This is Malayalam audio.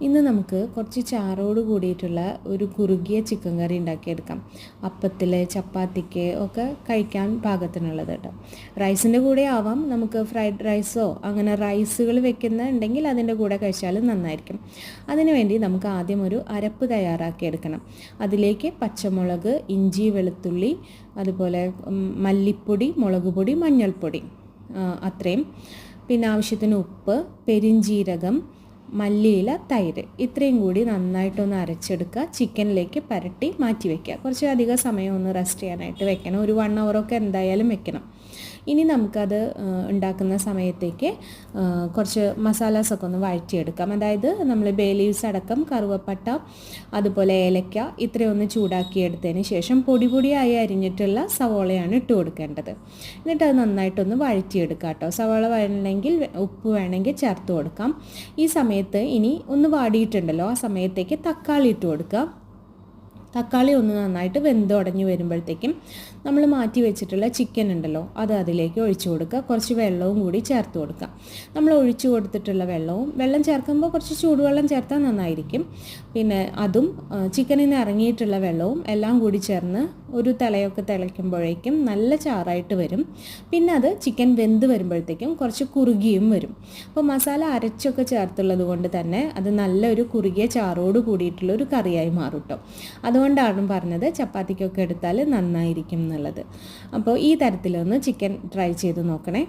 ഇന്ന് നമുക്ക് കുറച്ച് ചാറോട് കൂടിയിട്ടുള്ള ഒരു കുറുകിയ ചിക്കൻ കറി ഉണ്ടാക്കിയെടുക്കാം. അപ്പത്തിൽ ചപ്പാത്തിക്ക് ഒക്കെ കഴിക്കാൻ പാകത്തിനുള്ളത് കേട്ടോ. റൈസിന്റെ കൂടെ ആവാം. നമുക്ക് ഫ്രൈഡ് റൈസോ അങ്ങനെ റൈസുകൾ വെക്കുന്ന ഉണ്ടെങ്കിൽ അതിന്റെ കൂടെ കഴിച്ചാലും നന്നായിരിക്കും. അതിനുവേണ്ടി നമുക്ക് ആദ്യം ഒരു അരപ്പ് തയ്യാറാക്കിയെടുക്കണം. അതിലേക്ക് പച്ചമുളക് ഇഞ്ചി വെളുത്തുള്ളി അതുപോലെ മല്ലിപ്പൊടി മുളക് പൊടി മഞ്ഞൾപ്പൊടി അത്രയും. പിന്നെ ആവശ്യത്തിന് ഉപ്പ് പെരിഞ്ജീരകം മല്ലിയില തൈര്. ഇത്രയും കൂടി നന്നായിട്ടൊന്ന് അരച്ചെടുക്കുക. ചിക്കനിലേക്ക് പരട്ടി മാറ്റി വയ്ക്കുക കുറച്ച് അധികം സമയം ഒന്ന് റെസ്റ്റ് ചെയ്യാനായിട്ട് വെക്കണം. ഒരു വൺ അവറൊക്കെ എന്തായാലും വെക്കണം. ഇനി നമുക്കത് ഉണ്ടാക്കുന്ന സമയത്തേക്ക് കുറച്ച് മസാലാസൊക്കെ ഒന്ന് വഴറ്റിയെടുക്കാം. അതായത് നമ്മൾ ബേ ലീവ്സ് അടക്കം കറുവപ്പട്ട അതുപോലെ ഏലക്ക ഇത്രയൊന്ന് ചൂടാക്കിയെടുത്തതിന് ശേഷം പൊടി പൊടിയായി അരിഞ്ഞിട്ടുള്ള സവോളയാണ് ഇട്ട് കൊടുക്കേണ്ടത്. എന്നിട്ട് അത് നന്നായിട്ടൊന്ന് വഴറ്റിയെടുക്കാം കേട്ടോ. സവോള വേണമെങ്കിൽ ഉപ്പ് വേണമെങ്കിൽ ചേർത്ത് കൊടുക്കാം. ഈ സമയത്ത് ഇനി ഒന്ന് വാടിയിട്ടുണ്ടല്ലോ. ആ സമയത്തേക്ക് തക്കാളി ഇട്ട് കൊടുക്കുക. തക്കാളി ഒന്ന് നന്നായിട്ട് വെന്തുടഞ്ഞ് വരുമ്പോഴത്തേക്കും നമ്മൾ മാറ്റി വെച്ചിട്ടുള്ള ചിക്കൻ ഉണ്ടല്ലോ അത് അതിലേക്ക് ഒഴിച്ചു കൊടുക്കുക. കുറച്ച് വെള്ളവും കൂടി ചേർത്ത് കൊടുക്കുക. നമ്മൾ ഒഴിച്ചു കൊടുത്തിട്ടുള്ള വെള്ളവും വെള്ളം ചേർക്കുമ്പോൾ കുറച്ച് ചൂടുവെള്ളം ചേർത്താൽ നന്നായിരിക്കും. പിന്നെ അതും ചിക്കനിൽ നിന്ന് ഇറങ്ങിയിട്ടുള്ള വെള്ളവും എല്ലാം കൂടി ചേർന്ന് ഒരു തിളയൊക്കെ തിളയ്ക്കുമ്പോഴേക്കും നല്ല ചാറായിട്ട് വരും. പിന്നെ അത് ചിക്കൻ വെന്ത് വരുമ്പോഴത്തേക്കും കുറച്ച് കുറുകിയും വരും. അപ്പോൾ മസാല അരച്ചൊക്കെ ചേർത്തുള്ളത് കൊണ്ട് തന്നെ അത് നല്ലൊരു കുറുകിയ ചാറോട് കൂടിയിട്ടുള്ള ഒരു കറിയായി മാറും കേട്ടോ അതുകൊണ്ടാണ് പറഞ്ഞത് ചപ്പാത്തിക്കൊക്കെ എടുത്താൽ നന്നായിരിക്കും എന്നുള്ളത്. അപ്പോൾ ഈ തരത്തിലൊന്ന് ചിക്കൻ ട്രൈ ചെയ്ത് നോക്കണേ.